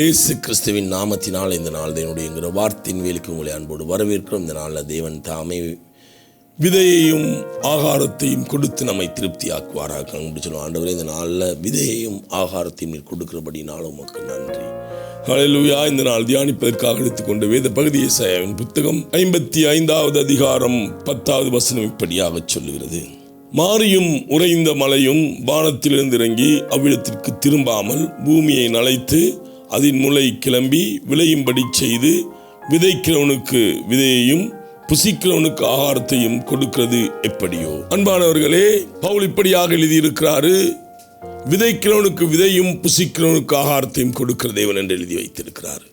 இயேசு கிறிஸ்துவின் நாமத்தினால் இந்த நாள் தேவனுடைய வார்த்தையின் வேலைக்கு உங்களை அன்போடு வரவேற்கிறோம். இந்த நாளில் தேவன் தாமே விதையையும் ஆகாரத்தையும் கொடுத்து நம்மை திருப்தியாக்குவாராக. அப்படி சொல்லுவோம் ஆண்டவரே இந்த நாளில் விதையையும் ஆகாரத்தையும் நீர் கொடுக்கிறபடினாலும் உமக்கு நன்றி. ஹalleluya இந்த நாள் தியானிப்பதற்காக எடுத்துக்கொண்ட வேத பகுதியை இசையாவின் புத்தகம் ஐம்பத்தி ஐந்தாவது அதிகாரம் பத்தாவது வசனம் இப்படியாக சொல்லுகிறது. மாரியும் உறைந்த மலையும் வானத்திலிருந்து இறங்கி அவ்விடத்திற்கு திரும்பாமல் பூமியை நலைத்து அதன் முளை கிளம்பி விளையும்படி செய்து விதைக்கிறவனுக்கு விதையையும் புசிக்கிறவனுக்கு ஆகாரத்தையும் கொடுக்கிறது எப்படியோ. அன்பானவர்களே பவுல் இப்படியாக எழுதியிருக்கிறாரு விதைக்கிறவனுக்கு விதையும் புசிக்கிறவனுக்கு ஆகாரத்தையும் கொடுக்கிற தேவன் என்று எழுதி வைத்திருக்கிறார்.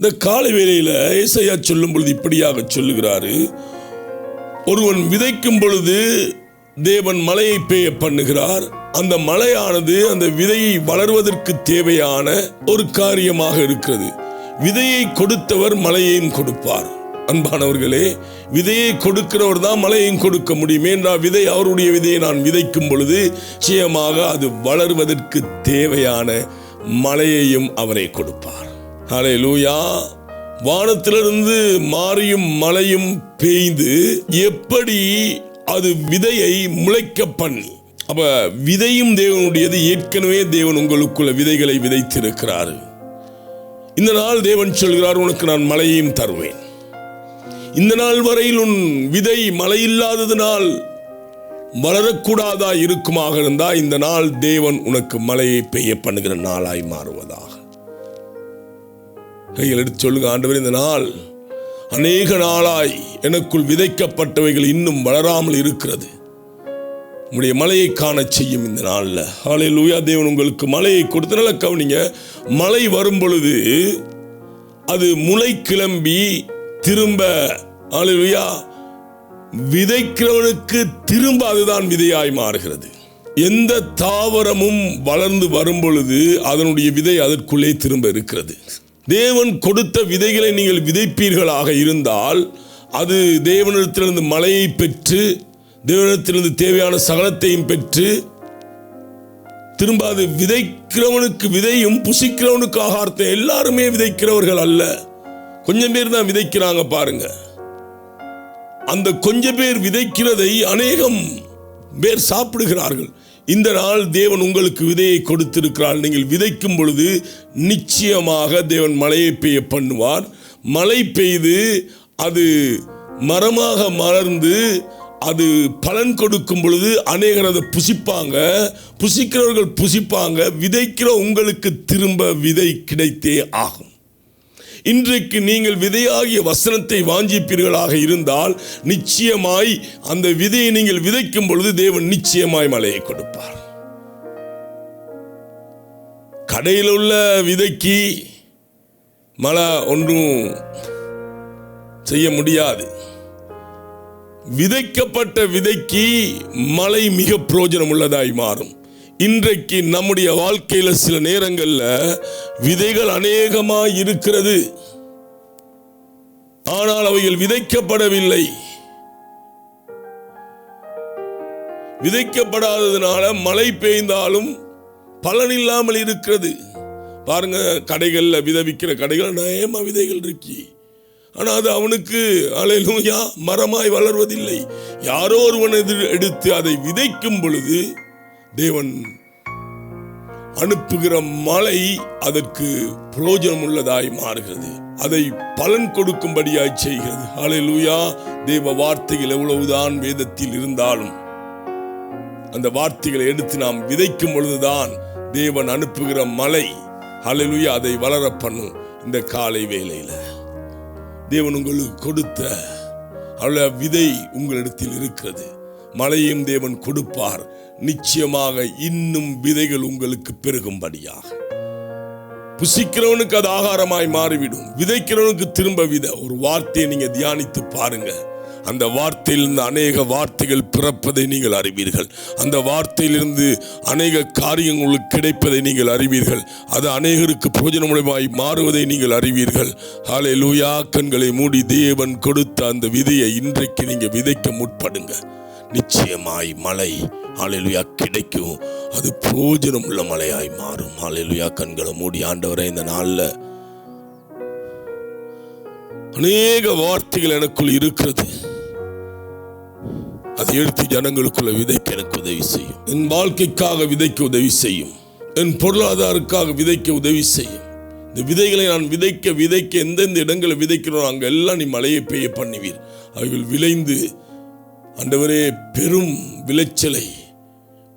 இந்த காலை வேளையில் ஏசையா சொல்லும் பொழுது இப்படியாக சொல்லுகிறாரு ஒருவன் விதைக்கும் பொழுது தேவன் மழையை பெய்ய பண்ணுகிறார். அந்த மழையானது அந்த விதையை வளர்வதற்கு தேவையான ஒரு காரியமாக இருக்கிறது. விதையை கொடுத்தவர் மழையையும் கொடுப்பார். அன்பானவர்களே விதையை கொடுக்கிறவர் தான் மழையையும் கொடுக்க முடியும் என்றால் விதை அவருடைய விதையை நான் விதைக்கும் பொழுது நிச்சயமாக அது வளர்வதற்கு தேவையான மழையையும் அவரே கொடுப்பார். ஹலே லூயா வானத்திலிருந்து மாறியும் மழையும் பெய்து எப்படி அது விதையை முளைக்க பண்ணி. அப்ப விதையும் தேவனுடையது. ஏற்கனவே தேவன் உங்களுக்குள்ள விதைகளை விதைத்திருக்கிறார். இந்த நாள் தேவன் சொல்கிறார் உனக்கு நான் மழையையும் தருவேன். இந்த நாள் வரையில் உன் விதை மழை இல்லாததினால் வளரக்கூடாதா இருக்குமாக இருந்தா இந்த நாள் தேவன் உனக்கு மழையை பெய்ய பண்ணுகிற நாளாய் மாறுவதாக. கையில் எடுத்து சொல்லுங்க ஆண்டவர் இந்த நாள் அநேக நாளாய் எனக்குள் விதைக்கப்பட்டவைகள் இன்னும் வளராமல் இருக்கிறது. உங்களுடைய மலையை காண செய்யும் இந்த நாளில். ஆலை லூயா தேவன் உங்களுக்கு மலையை கொடுத்த நல்ல கவனிங்க. மழை வரும் பொழுது அது முளை கிளம்பி திரும்ப ஆலை லூயா விதைக்கிறவனுக்கு திரும்ப அதுதான் விதையாய் மாறுகிறது. எந்த தாவரமும் வளர்ந்து வரும் பொழுது அதனுடைய விதை அதற்குள்ளே திரும்ப இருக்கிறது. தேவன் கொடுத்த விதைகளை நீங்கள் விதைப்பீர்களாக இருந்தால் அது தேவனிடத்திலிருந்து மழையை பெற்று தேவனிடத்திலிருந்து தேவையான சகலத்தையும் பெற்று திரும்ப அது விதைக்கிறவனுக்கு விதையும் புசிக்கிறவனுக்கு ஆகாரத்தை எல்லாருமே விதைக்கிறவர்கள் அல்ல. கொஞ்சம் பேர் தான் விதைக்கிறாங்க பாருங்க. அந்த கொஞ்சம் பேர் விதைக்கிறதை அநேகம் பேர் சாப்பிடுகிறார்கள். இந்த நாள் தேவன் உங்களுக்கு விதையை கொடுத்திருக்கிறார். நீங்கள் விதைக்கும் பொழுது நிச்சயமாக தேவன் மழையை பெய்ய பண்ணுவார். மழை பெய்து அது மரமாக மலர்ந்து அது பலன் கொடுக்கும் பொழுது அநேகர் அதை புசிப்பாங்க. புசிக்கிறவர்கள் புசிப்பாங்க. விதைக்கிற உங்களுக்கு திரும்ப விதை கிடைத்தே ஆகும். இன்றைக்கு நீங்கள் விதையாகிய வசனத்தை வாஞ்சிப்பீர்களாக இருந்தால் நிச்சயமாய் அந்த விதையை நீங்கள் விதைக்கும் பொழுது தேவன் நிச்சயமாய் மழையை கொடுப்பார். கடையில் உள்ள விதைக்கு மழை ஒன்றும் செய்ய முடியாது. விதைக்கப்பட்ட விதைக்கு மழை மிக பிரயோஜனம் உள்ளதாய் மாறும். இன்றைக்கு நம்முடைய வாழ்க்கையில சில நேரங்கள்ல விதைகள் அநேகமாக இருக்கிறது. ஆனால் அவைகள் விதைக்கப்படவில்லை. விதைக்கப்படாததுனால மழை பெய்ந்தாலும் பலன் இல்லாமல் இருக்கிறது. பாருங்க கடைகள்ல விதவிக்கிற கடைகள் நயமா விதைகள் இருக்கி. ஆனால் அது அவனுக்கு அலையிலூயா மரமாய் வளர்வதில்லை. யாரோ ஒருவன் எடுத்து அதை விதைக்கும் பொழுது தேவன் அனுப்புகிற மழை அதற்கு பிரயோஜனம் உள்ளதாய் மாறுகிறது. அதை பலன் கொடுக்கும்படியாய் செய்கிறது. அலையலூயா தேவ வார்த்தைகள் எவ்வளவுதான் வேதத்தில் இருந்தாலும் அந்த வார்த்தைகளை எடுத்து நாம் விதைக்கும் பொழுதுதான் தேவன் அனுப்புகிற மலை அலையலூயா அதை வளர பண்ணும் இந்த காலை வேலையில் தேவன் உங்களுக்கு கொடுத்த அவ்வளோ விதை உங்களிடத்தில் இருக்கிறது. மழையும் தேவன் கொடுப்பார். நிச்சயமாக இன்னும் விதைகள் உங்களுக்கு பெருகும்படியாக. புசிக்கிறவனுக்கு அது ஆகாரமாய் மாறிவிடும். விதைக்கிறவனுக்கு திரும்ப விதை. ஒரு வார்த்தையை நீங்க தியானித்து பாருங்க அந்த வார்த்தையிலிருந்து அநேக வார்த்தைகள் பிறப்பதை நீங்கள் அறிவீர்கள். அந்த வார்த்தையிலிருந்து அநேக காரியங்கள் உங்களுக்கு கிடைப்பதை நீங்கள் அறிவீர்கள். அது அநேகருக்கு பிரயோஜனமுடையமாய் மாறுவதை நீங்கள் அறிவீர்கள். ஹாலே லூயா கண்களை மூடி தேவன் கொடுத்த அந்த விதையை இன்றைக்கு நீங்கள் விதைக்க முற்படுங்க நிச்சயமாய் மழை ஆலையிலுயா கிடைக்கும். அது பிரயோஜனம் உள்ள மலையாய் மாறும். ஹalleluya கண்களை மூடி ஆண்டவரே இந்த நாளில் அநேக வார்த்தைகள் எனக்குள் இருக்கிறது. அதை எடுத்து ஜனங்களுக்குள்ள விதைக்க எனக்கு உதவி செய்யும். என் வாழ்க்கைக்காக விதைக்க உதவி செய்யும். என் பொருளாதாரக்காக விதைக்க உதவி செய்யும். இந்த விதைகளை நான் விதைக்க விதைக்க எந்தெந்த இடங்களை விதைக்கிறோம் அங்கெல்லாம் நீ மழையை பெய்ய பண்ணுவீர். அவைகள் விளைந்து ஆண்டவரே பெரும் விளைச்சலை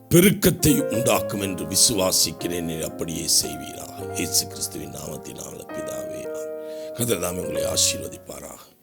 பெருக்கத்தை உண்டாக்கும் என்று விசுவாசிக்கிறேன். அப்படியே செய்வீராக. இயேசு கிறிஸ்துவின் நாமத்தினால பிதாவே. கதிரதாமே உங்களை ஆசீர்வதிப்பாராக.